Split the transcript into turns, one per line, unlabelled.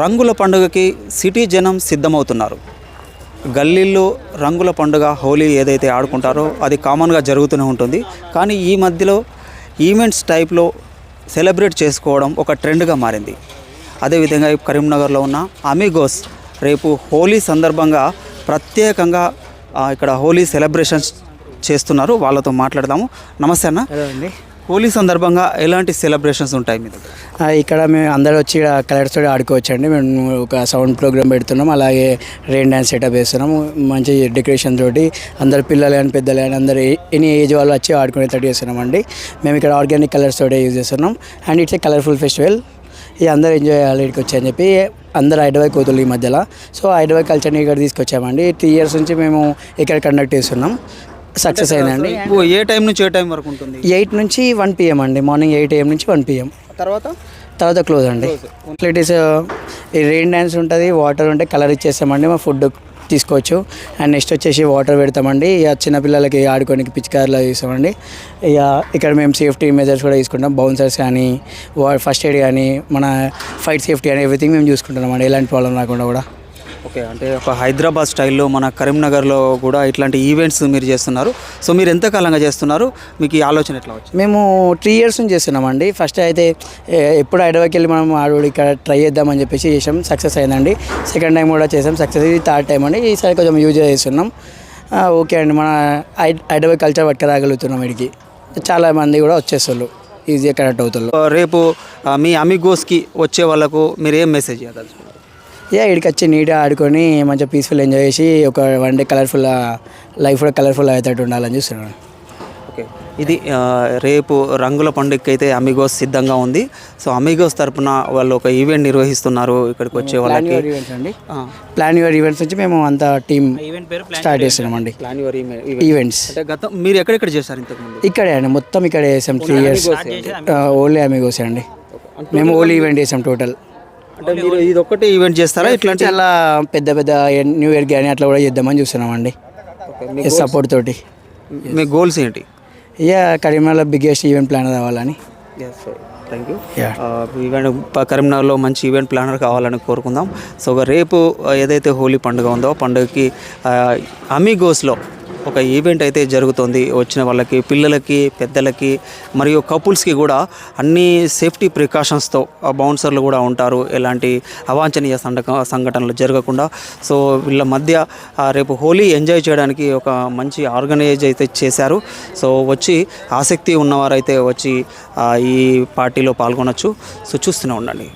రంగుల పండుగకి సిటీ జనం సిద్ధమవుతున్నారు. గల్లీల్లో రంగుల పండుగ హోలీ ఏదైతే ఆడుకుంటారో అది కామన్గా జరుగుతూనే ఉంటుంది. కానీ ఈ మధ్యలో ఈవెంట్స్ టైప్లో సెలబ్రేట్ చేసుకోవడం ఒక ట్రెండ్గా మారింది. అదేవిధంగా కరీంనగర్లో ఉన్న అమిగోస్ రేపు హోలీ సందర్భంగా ప్రత్యేకంగా ఇక్కడ హోలీ సెలబ్రేషన్స్ చేస్తున్నారు. వాళ్ళతో మాట్లాడదాము. నమస్తే అన్న.
హోలీ
సందర్భంగా ఎలాంటి సెలబ్రేషన్స్ ఉంటాయి మీ
ఇక్కడ మేము అందరూ వచ్చి ఇక్కడ కలర్స్ తోటి ఆడుకోవచ్చు అండి మేము ఒక సౌండ్ ప్రోగ్రామ్ పెడుతున్నాం అలాగే రెయిన్ డ్యాన్స్ సెటప్ వేస్తున్నాము మంచి డెకరేషన్ తోటి అందరు పిల్లలు కానీ పెద్దలు కానీ అందరు ఎనీ ఏజ్ వాళ్ళు వచ్చి ఆడుకునేటట్టు చేస్తున్నాం అండి మేము ఇక్కడ ఆర్గానిక్ కలర్స్ తోటి యూజ్ చేస్తున్నాం. And it's a colourful festival ఇది అందరూ ఎంజాయ్ చేయాలి ఇక్కడికి వచ్చి అని చెప్పి అందరు హైదరాబాద్ కోతులు ఈ మధ్యలో. సో హైదరాబాద్ కల్చర్ని ఇక్కడ తీసుకొచ్చామండి. త్రీ ఇయర్స్ నుంచి మేము ఇక్కడ కండక్ట్ చేస్తున్నాం. సక్సెస్ అయిందండి
ఇప్పుడు ఏ టైం నుంచి ఏ టైం వరకు ఉంటుంది?
ఎయిట్ నుంచి వన్ పిఎం అండి. మార్నింగ్ ఎయిట్ ఏఎం నుంచి వన్ పిఎం
తర్వాత?
తర్వాత క్లోజ్ అండి. ఫెసిలిటీస్ ఈ రెయిన్ డ్యాన్స్ ఉంటుంది వాటర్ ఉంటే కలర్ ఇచ్చేస్తామండి. మా ఫుడ్ తీసుకోవచ్చు. అండ్ నెక్స్ట్ వచ్చేసి వాటర్ పెడతామండి. ఇక చిన్నపిల్లలకి ఆడుకోనికి పిచికారులో తీస్తామండి ఇక ఇక్కడ మేము సేఫ్టీ మెజర్స్ కూడా తీసుకుంటాం. బౌన్సర్స్ కానీ ఫస్ట్ ఎయిడ్ కానీ మన ఫైట్ సేఫ్టీ కానీ ఎవ్రీథింగ్ మేము చూసుకుంటున్నామండి ఎలాంటి ప్రాబ్లం రాకుండా కూడా.
ఓకే అంటే ఒక హైదరాబాద్ స్టైల్లో మన కరీంనగర్లో కూడా ఇట్లాంటి ఈవెంట్స్ మీరు చేస్తున్నారు. సో మీరు ఎంత కాలంగా చేస్తున్నారు? మీకు ఈ ఆలోచన ఎట్లా వచ్చింది?
మేము త్రీ ఇయర్స్ నుంచి చేస్తున్నామండి. ఫస్ట్ అయితే ఎప్పుడు హైదరాబాద్కి వెళ్ళి మనం ఆడు ఇక్కడ ట్రై చేద్దామని చెప్పేసి చేసాం సక్సెస్ అయిందండి. సెకండ్ టైం కూడా చేసాం సక్సెస్ ఇది థర్డ్ టైం అండి. ఈసారి కొంచెం యూజ్ చేస్తున్నాం. ఓకే అండి. మన హైదరాబాద్ కల్చర్ పట్టుకురాగలుగుతున్నాం వీడికి చాలా మంది కూడా వచ్చేస్తారు ఈజీగా కనెక్ట్ అవుతారు
రేపు మీ అమిగోస్కి వచ్చే వాళ్ళకు మీరు ఏం మెసేజ్ ఇవ్వదలుచుకున్నారు
ఇక ఇక్కడికి వచ్చి నీట్గా ఆడుకొని మంచిగా పీస్ఫుల్ ఎంజాయ్ చేసి ఒక వన్ డే కలర్ఫుల్ లైఫ్ కూడా కలర్ఫుల్ అయ్యేటట్టు ఉండాలని చూస్తున్నాను
ఓకే ఇది రేపు రంగుల పండుగకి అయితే అమిగోస్ సిద్ధంగా ఉంది. సో అమిగోస్ తరపున వాళ్ళు ఒక ఈవెంట్ నిర్వహిస్తున్నారు ఇక్కడికి వచ్చే వాళ్ళకి.
అండి. ప్లాన్ యువర్ ఈవెంట్స్ నుంచి మేము అంత టీమ్ స్టార్ట్ చేస్తున్నామండి
ప్లాన్ యువర్
ఈవెంట్స్
అంటే గతం మీరు ఎక్కడెక్కడ చేశారు ఇంతకుముందు?
ఇక్కడే అండి. మొత్తం ఇక్కడ చేసాం త్రీ ఇయర్స్ ఓన్లీ అమిగోస్ అండి. మేము ఓన్లీ ఈవెంట్ చేసాం టోటల్
అంటే మీరు ఇది ఒక్కటే ఈవెంట్ చేస్తారా ఇట్లాంటి
చాలా పెద్ద పెద్ద న్యూ ఇయర్ కానీ అట్లా కూడా చేద్దామని చూస్తున్నామండి. సపోర్ట్ తోటి.
మీ గోల్స్ ఏంటి?
ఇక కరీంనగర్లో బిగ్గెస్ట్ ఈవెంట్ ప్లాన్ కావాలని.
Thank you. ఈవెంట్ కరీంనగర్లో మంచి ఈవెంట్ ప్లానర్ కావాలని కోరుకుందాం. సో రేపు ఏదైతే హోలీ పండుగ ఉందో పండుగకి అమిగోస్లో ఒక ఈవెంట్ అయితే జరుగుతుంది. వచ్చిన వాళ్ళకి పిల్లలకి పెద్దలకి మరియు కపుల్స్కి కూడా అన్ని సేఫ్టీ ప్రికాషన్స్తో బౌన్సర్లు కూడా ఉంటారు. ఎలాంటి అవాంఛనీయ సంఘ సంఘటనలు జరగకుండా. సో వీళ్ళ మధ్య రేపు హోలీ ఎంజాయ్ చేయడానికి ఒక మంచి ఆర్గనైజ్ అయితే చేశారు. సో వచ్చి ఆసక్తి ఉన్నవారైతే వచ్చి ఈ పార్టీలో పాల్గొనొచ్చు. సో చూస్తూనే ఉండండి.